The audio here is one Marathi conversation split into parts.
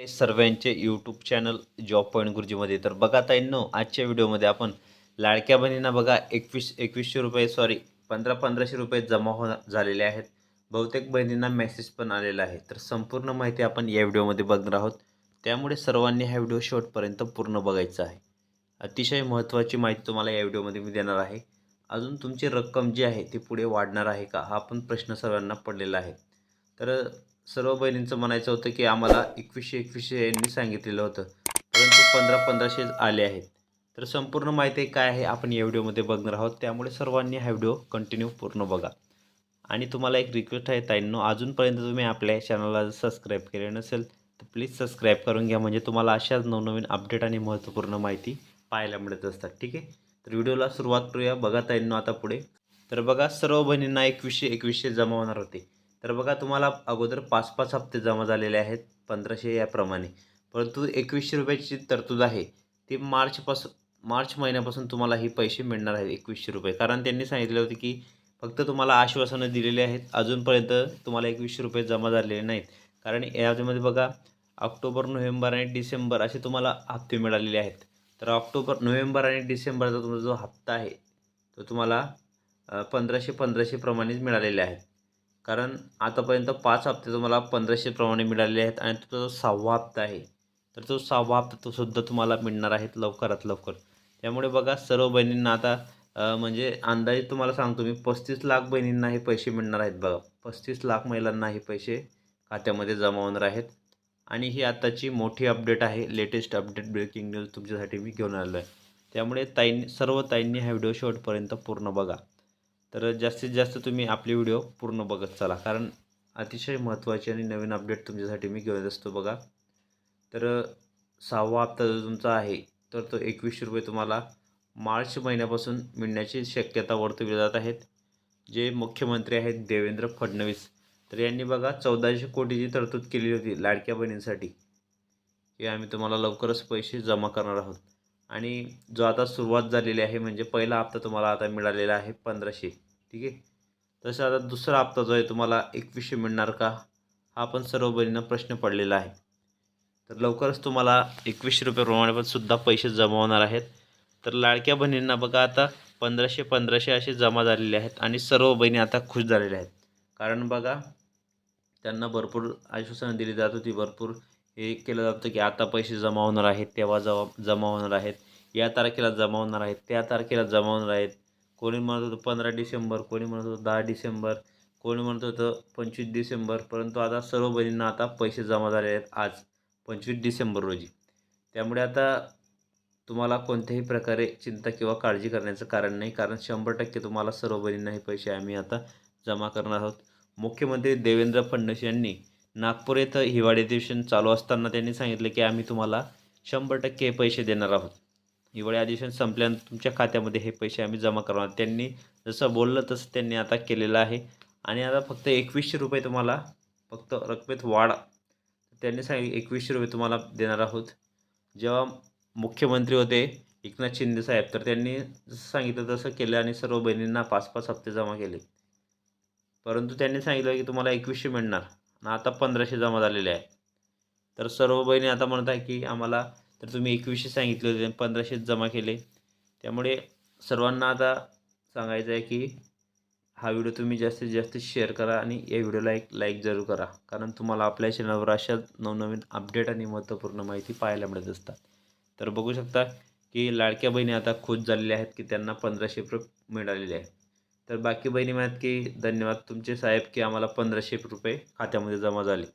आपले सर्वांचे यूट्यूब चॅनल जॉब पॉईंट गुरुजीमध्ये. तर बघा ताईंनो आजच्या व्हिडिओमध्ये आपण लाडक्या बहिणींना बघा एकवीस एकवीसशे रुपये सॉरी पंधरा पंधराशे रुपये जमा हो झालेले आहेत. बहुतेक बहिणींना मेसेज पण आलेला आहे. तर संपूर्ण माहिती आपण या व्हिडिओमध्ये बघणार आहोत. त्यामुळे सर्वांनी हा व्हिडिओ शेवटपर्यंत पूर्ण बघायचा आहे. अतिशय महत्त्वाची माहिती तुम्हाला या व्हिडिओमध्ये मी देणार आहे. अजून तुमची रक्कम जी आहे ती पुढे वाढणार आहे का हा पण प्रश्न सर्वांना पडलेला आहे. तर सर्व बहिणींचं म्हणायचं होतं की आम्हाला एकवीसशे एकवीसशे यांनी सांगितलेलं होतं. परंतु पंधरा पंधराशे आले आहेत. तर संपूर्ण माहिती काय आहे आपण या व्हिडिओमध्ये बघणार आहोत. त्यामुळे सर्वांनी हा व्हिडिओ कंटिन्यू पूर्ण बघा. आणि तुम्हाला एक रिक्वेस्ट आहे ताईंनो अजूनपर्यंत तुम्ही आपल्या चॅनलला सबस्क्राईब केले नसेल तर प्लीज सबस्क्राईब करून घ्या. म्हणजे तुम्हाला अशाच नवनवीन अपडेट आणि महत्त्वपूर्ण माहिती पाहायला मिळत असतात. ठीक आहे? तर व्हिडिओला सुरुवात करूया. बघा ताईंनो आता पुढे. तर बघा सर्व बहिणींना एकवीसशे एकवीसशे जमा होणार होते. तर बघा तुम्हाला अगोदर पाच पाच हप्ते जमा झालेले आहेत पंधराशे याप्रमाणे. परंतु एकवीसशे रुपयाची तरतूद आहे ती मार्चपासून मार्च महिन्यापासून तुम्हाला ही पैसे मिळणार आहेत एकवीसशे रुपये. कारण त्यांनी सांगितले होते की फक्त तुम्हाला आश्वासनं दिलेली आहेत अजूनपर्यंत तुम्हाला एकवीसशे रुपये जमा झालेले नाहीत. कारण यामध्ये बघा ऑक्टोबर नोव्हेंबर आणि डिसेंबर असे तुम्हाला हप्ते मिळालेले आहेत. तर ऑक्टोबर नोव्हेंबर आणि डिसेंबरचा तुमचा जो हप्ता आहे तो तुम्हाला पंधराशे पंधराशेप्रमाणेच मिळालेले आहेत. कारण आतापर्यंत पाच हप्ते तुम्हाला पंधराशेप्रमाणे मिळालेले आहेत आणि तो जो सहावा हप्ता आहे तर तो सहावा हप्ता तो सुद्धा तुम्हाला मिळणार आहेत लवकरात लवकर. त्यामुळे बघा सर्व बहिणींना आता म्हणजे अंदाजे तुम्हाला सांगतो मी पस्तीस लाख बहिणींना हे पैसे मिळणार आहेत बघा. पस्तीस लाख महिलांना हे पैसे खात्यामध्ये जमा होणार आहेत. आणि ही आत्ताची मोठी अपडेट आहे लेटेस्ट अपडेट ब्रेकिंग न्यूज तुमच्यासाठी मी घेऊन आलो आहे त्यामुळे ताईंनी सर्व ताईंनी हा व्हिडिओ शेवटपर्यंत पूर्ण बघा. तर जास्तीत जास्त तुम्ही आपले व्हिडिओ पूर्ण बघत चला. कारण अतिशय महत्त्वाची आणि नवीन अपडेट तुमच्यासाठी मी घेऊन असतो बघा. तर सहावा हप्ता जो तुमचा आहे तर तो एकवीसशे रुपये तुम्हाला मार्च महिन्यापासून मिळण्याची शक्यता वर्तवली जात आहेत. जे मुख्यमंत्री आहेत देवेंद्र फडणवीस. तर यांनी बघा चौदाशे कोटीची तरतूद केली होती लाडक्या बहिणींसाठी. की आम्ही तुम्हाला लवकरच पैसे जमा करणार आहोत. आणि जो आता सुरुवात झालेली आहे म्हणजे पहिला हप्ता तुम्हाला आता मिळालेला आहे पंधराशे. ठीक आहे? तसं आता दुसरा हप्ता जो आहे तुम्हाला एकवीसशे मिळणार का? हा पण सर्व बहिणींना प्रश्न पडलेला आहे. तर लवकरच तुम्हाला एकवीसशे रुपयाप्रमाणे पण सुद्धा पैसे जमा होणार आहेत. तर लाडक्या बहिणींना बघा आता पंधराशे पंधराशे असे जमा झालेले आहेत आणि सर्व बहिणी आता खुश झालेल्या आहेत. कारण बघा त्यांना भरपूर आश्वासनं दिली जात होती भरपूर हे केलं जातं की आता पैसे जमा होणार आहेत तेव्हा जमा जमा होणार आहेत. या तारखेला जमा होणार आहेत त्या तारखेला जमा होणार आहेत. कोणी म्हणत होतं पंधरा डिसेंबर कोणी म्हणत होतं दहा डिसेंबर कोणी म्हणत होतं पंचवीस डिसेंबर परंतु आता सर्व बहिणींना आता पैसे जमा झाले आहेत आज पंचवीस डिसेंबर रोजी. त्यामुळे आता तुम्हाला कोणत्याही प्रकारे चिंता किंवा काळजी करण्याचं कारण नाही कारण शंभर टक्के तुम्हाला सर्व बहिणींना हे पैसे आम्ही आता जमा करणार आहोत. मुख्यमंत्री देवेंद्र फडणवीस यांनी नागपूर येथं हिवाळी अधिवेशन चालू असताना त्यांनी सांगितले की आम्ही तुम्हाला शंभर टक्के हे पैसे देणार आहोत. हिवाळी अधिवेशन संपल्यानंतर तुमच्या खात्यामध्ये हे पैसे आम्ही जमा करणार त्यांनी जसं बोललं तसं त्यांनी आता केलेलं आहे. आणि आता फक्त एकवीसशे रुपये तुम्हाला फक्त रकमेत वाढ त्यांनी सांगितलं एकवीसशे रुपये तुम्हाला देणार आहोत. जेव्हा मुख्यमंत्री होते एकनाथ शिंदे साहेब तर त्यांनी जसं सांगितलं तसं केलं आणि सर्व बहिणींना पाच पाच हप्ते जमा केले. परंतु त्यांनी सांगितलं की तुम्हाला एकवीसशे मिळणार. आता पंधराशे जमा झालेले आहे. तर सर्व बहिणी आता म्हणत आहे की आम्हाला तर तुम्ही एकवीसशे सांगितले होते पंधराशे पंधराशेच जमा केले. त्यामुळे सर्वांना आता सांगायचं आहे की हा व्हिडिओ तुम्ही जास्तीत जास्त शेअर करा आणि या व्हिडिओला एक लाईक जरूर करा. कारण तुम्हाला आपल्या चॅनलवर अशा नवनवीन अपडेट आणि महत्त्वपूर्ण माहिती पाहायला मिळत असतात. तर बघू शकता की लाडक्या बहिणी आता खुश झालेल्या आहेत की त्यांना पंधराशे रुपये मिळालेले आहेत. तर बाकी बहिणी म्हणत की धन्यवाद तुमचे साहेब की आम्हाला पंधराशे रुपये खात्यामध्ये जमा झाले.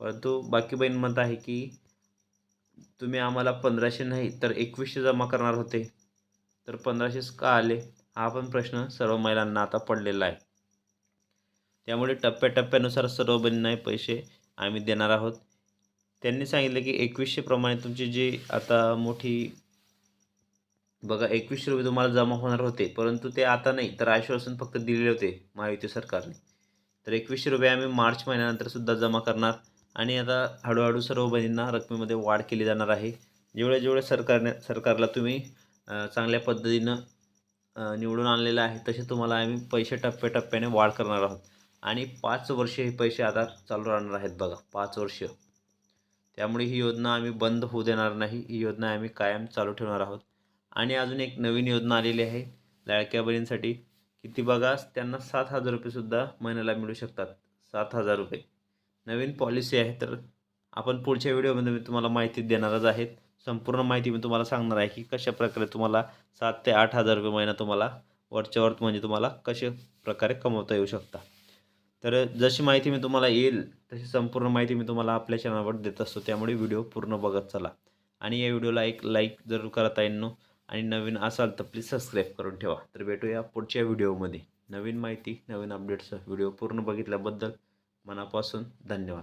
परंतु बाकी बहीण म्हणत आहे की तुम्ही आम्हाला पंधराशे नाही तर एकवीसशे जमा करणार होते. तर पंधराशेच का आले? हा पण प्रश्न सर्व महिलांना आता पडलेला आहे. त्यामुळे टप्प्याटप्प्यानुसार सर्व बहिणींना पैसे आम्ही देणार आहोत. त्यांनी सांगितलं की एकवीसशेप्रमाणे तुमची जी आता मोठी बघा एकवीसशे रुपये तुम्हाला जमा होणार होते परंतु ते आता नाही तर आश्वासन फक्त दिलेले होते महायुती सरकारने. तर एकवीसशे रुपये आम्ही मार्च महिन्यानंतर सुद्धा जमा करणार आणि आता हळूहळू सर्व बहिणींना रकमेमध्ये वाढ केली जाणार आहे. जेवढे जेवढे सरकारने सरकारला तुम्ही चांगल्या पद्धतीनं निवडून आणलेलं आहे तसे तुम्हाला आम्ही पैसे टप्प्याटप्प्याने वाढ करणार आहोत. आणि पाच वर्ष हे पैसे आता चालू राहणार आहेत बघा पाच वर्ष. त्यामुळे ही योजना आम्ही बंद होऊ देणार नाही ही योजना आम्ही कायम चालू ठेवणार आहोत. आणि अजून एक नवीन योजना आलेली आहे लाडक्या बहिणींसाठी की ती बघा त्यांना सात हजार रुपयेसुद्धा महिन्याला मिळू शकतात. सात हजार रुपये. नवीन पॉलिसी आहे तर आपण पुढच्या व्हिडिओमध्ये मी तुम्हाला माहिती देणारच आहेत संपूर्ण माहिती मी तुम्हाला सांगणार आहे की कशा प्रकारे तुम्हाला सात ते आठ हजार रुपये महिना तुम्हाला वरच्या वर म्हणजे तुम्हाला कशा प्रकारे कमवता येऊ शकता. तर जशी माहिती मी तुम्हाला येईल तशी संपूर्ण माहिती मी तुम्हाला आपल्या चॅनलवर देत असतो. त्यामुळे व्हिडिओ पूर्ण बघत चला. आणि या व्हिडिओला एक लाईक जरूर करता येईल आणि नवीन असाल तर प्लीज सबस्क्राईब करून ठेवा. तर भेटूया पुढच्या व्हिडिओमध्ये. नवीन माहिती नवीन अपडेट्स व्हिडिओ पूर्ण बघितल्याबद्दल मनापासून धन्यवाद.